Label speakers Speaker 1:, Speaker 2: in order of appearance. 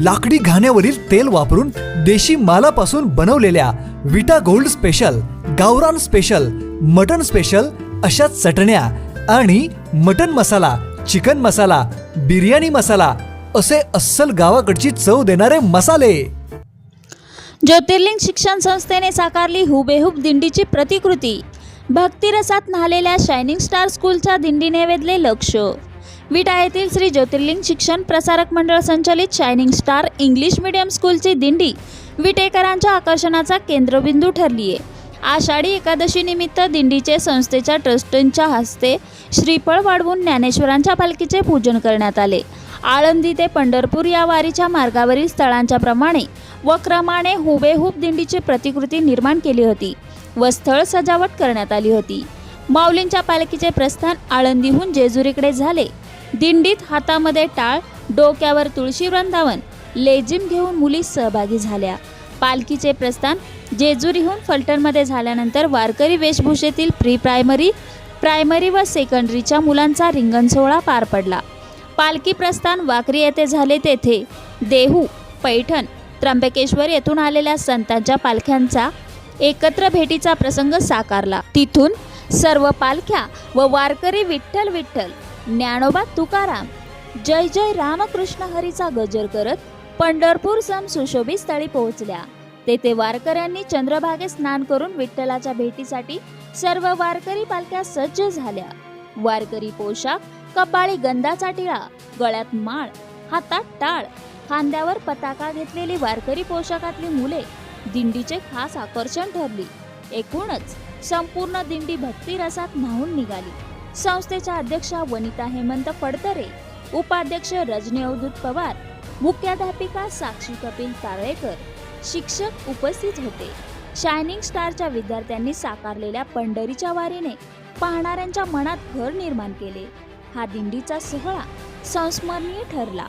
Speaker 1: लाकडी घाण्यावरील तेल वापरून देशी मालापासून बनवलेल्या विटा गोल्ड स्पेशल गावरान स्पेशल मटन स्पेशल अशा चटण्या आणि मटन मसाला चिकन मसाला बिर्याणी मसाला असे अस्सल गावाकडची चव देणारे मसाले.
Speaker 2: ज्योतिर्लिंग शिक्षण संस्थेने साकारली हुबेहूब दिंडीची प्रतिकृती. भक्तिरसात न्हालेल्या शायनिंग स्टार स्कूलच्या दिंडीने वेधले लक्ष. विटा येथील श्री ज्योतिर्लिंग शिक्षण प्रसारक मंडळ संचलित शायनिंग स्टार इंग्लिश मीडियम स्कूलची दिंडी विटेकरांच्या आकर्षणाचा केंद्रबिंदू ठरली आहे. आषाढी एकादशी निमित्त दिंडीचे संस्थेच्या ट्रस्टींच्या हस्ते श्रीफळ वाढवून ज्ञानेश्वरांच्या पालखीचे पूजन करण्यात आले. आळंदी ते पंढरपूर या वारीच्या मार्गावरील स्थळांच्या प्रमाणे व क्रमाने हुबेहूब दिंडीची प्रतिकृती निर्माण केली होती व स्थळ सजावट करण्यात आली होती. माऊलींच्या पालखीचे प्रस्थान आळंदीहून जेजुरीकडे झाले. दिंडीत हातामध्ये टाळ डोक्यावर तुळशी वृंदावन लेझिम घेऊन मुली सहभागी झाल्या. पालखीचे प्रस्थान जेजुरीहून फलटणमध्ये झाल्यानंतर वारकरी वेशभूषेतील प्री प्रायमरी प्रायमरी व सेकंडरीच्या मुलांचा रिंगण सोहळा पार पडला. पालखी प्रस्थान वाकरी येथे झाले तेथे. देहू पैठण त्र्यंबकेश्वर येथून आलेल्या संतांच्या पालख्यांचा एकत्र भेटीचा प्रसंग साकारला. तिथून सर्व पालख्या व वारकरी विठ्ठल विठ्ठल ज्ञानोबा तुकाराम. जय जय रामकृष्ण हरीचा गजर करत पंढरपूर सम सुशोभित स्थळी पोहोचल्या. तेथे वारकऱ्यांनी चंद्रभागे स्नान करून विठ्ठलाच्या भेटीसाठी सर्व वारकरी पालख्या सज्ज झाल्या. वारकरी पोशाख कपाळी गंधाचा टिळा गळ्यात माळ हातात टाळ खांद्यावर पताका घेतलेली वारकरी पोशाखातली मुले दिंडीचे खास आकर्षण ठरली. एकूणच संपूर्ण दिंडी भक्तिरसात न्हावून निघाली. संस्थेच्या अध्यक्षा वनिता हेमंत फडतरे उपाध्यक्ष रजनी अवधूत पवार मुख्याध्यापिका साक्षी कपिल तारळेकर शिक्षक उपस्थित होते. शायनिंग स्टारच्या विद्यार्थ्यांनी साकारलेल्या पंढरीच्या वारीने पाहणाऱ्यांच्या मनात घर निर्माण केले. हा दिंडीचा सोहळा संस्मरणीय ठरला.